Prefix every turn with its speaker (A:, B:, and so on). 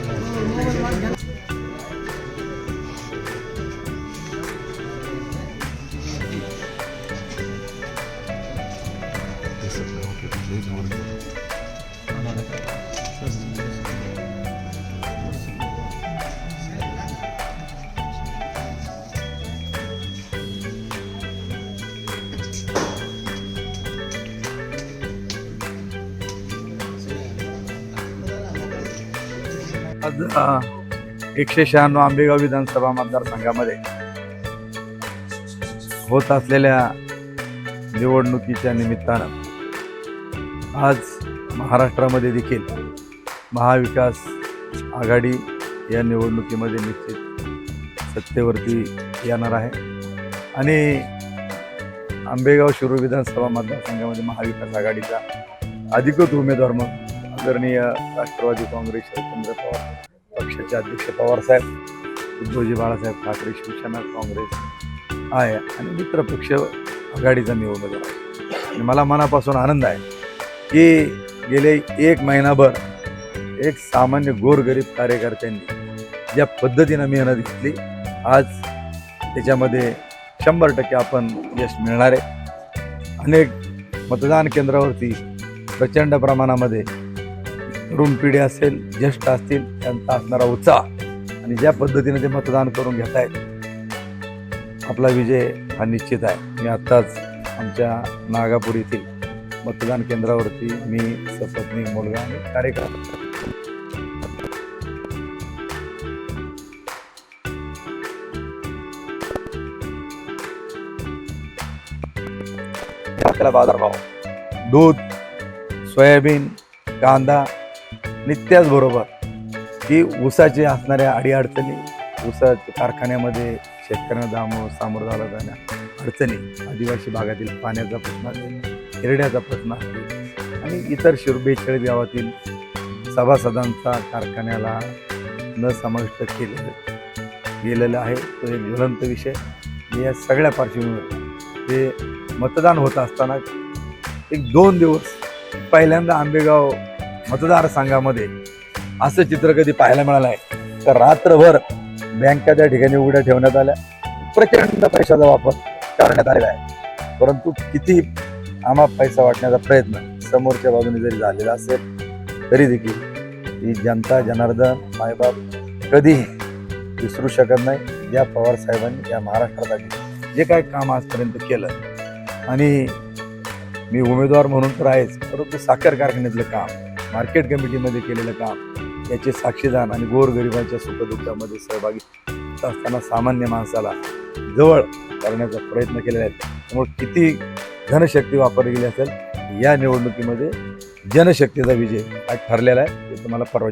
A: 嗯 आज एकशे शहाण्णव आंबेगाव विधानसभा मतदारसंघामध्ये होत असलेल्या निवडणुकीच्या निमित्तानं आज महाराष्ट्रामध्ये देखील महाविकास आघाडी या निवडणुकीमध्ये निश्चित सत्तेवरती येणार आहे. आणि आंबेगाव शिरूर विधानसभा मतदारसंघामध्ये महाविकास आघाडीचा अधिकृत उमेदवार म्हणून आदरणीय राष्ट्रवादी काँग्रेस शरदचंद्र पवार पक्षाचे अध्यक्ष पवारसाहेब उद्धवजी बाळासाहेब ठाकरे शिवसेना काँग्रेस आहे आणि मित्रपक्ष आघाडीचा निवडणूक आहे आणि मला मनापासून आनंद आहे की गेले एक महिनाभर एक सामान्य गोरगरीब कार्यकर्त्यांनी ज्या पद्धतीनं मेहनत घेतली आज त्याच्यामध्ये शंभर टक्के आपण यश मिळणार आहे. अनेक मतदान केंद्रावरती प्रचंड प्रमाणामध्ये तरुण पिढी असेल ज्येष्ठ असतील त्यांचा असणारा उत्साह. आणि ज्या पद्धतीने ते मतदान करून घेत आहेत आपला विजय हा निश्चित आहे. मी आत्ताच आमच्या नागापूर येथील मतदान केंद्रावरती मी सपत्नी मुलगा आणि कार्यकर्ता. त्याला बाजारभाव. दूध सोयाबीन कांदा आणि त्याचबरोबर की ऊसाचे असणाऱ्या अडीअडचणी ऊसाच्या कारखान्यामध्ये शेतकऱ्यांना दामो सामोरं झाला जाण्या अडचणी आदिवासी भागातील पाण्याचा प्रश्न असेल हिरड्याचा प्रश्न असेल आणि इतर शिर गावातील सभासदांचा कारखान्याला न समाविष्ट केलेलं गेलेलं आहे. तो एक ज्वलंत विषय. या सगळ्या पार्श्वभूमीवर ते मतदान होत असताना एक दोन दिवस पहिल्यांदा आंबेगाव मतदारसंघामध्ये असं चित्र कधी पाहायला मिळालं आहे तर रात्रभर बँका त्या ठिकाणी उघड्या ठेवण्यात आल्या. प्रचंड पैशाचा वापर करण्यात आलेला आहे. परंतु किती आम्हा पैसा वाटण्याचा प्रयत्न समोरच्या बाजूने जरी झालेला असेल तरी देखील ही जनता जनार्दन मायबाप कधीही विसरू शकत नाही. या पवार साहेबांनी या महाराष्ट्रासाठी जे काय काम आजपर्यंत केलं. आणि मी उमेदवार म्हणून तर आहेच परंतु साखर कारखान्यातलं काम. मार्केट कमिटीमध्ये केलेलं काम याचे साक्षीदान आणि गोरगरिबांच्या सुखदुःखामध्ये सहभागी होत असताना सामान्य माणसाला जवळ करण्याचा प्रयत्न केलेला आहे. त्यामुळे किती धनशक्ती वापरली गेली असेल या निवडणुकीमध्ये जनशक्तीचा विजय हा ठरलेला आहे ते तुम्हाला परवा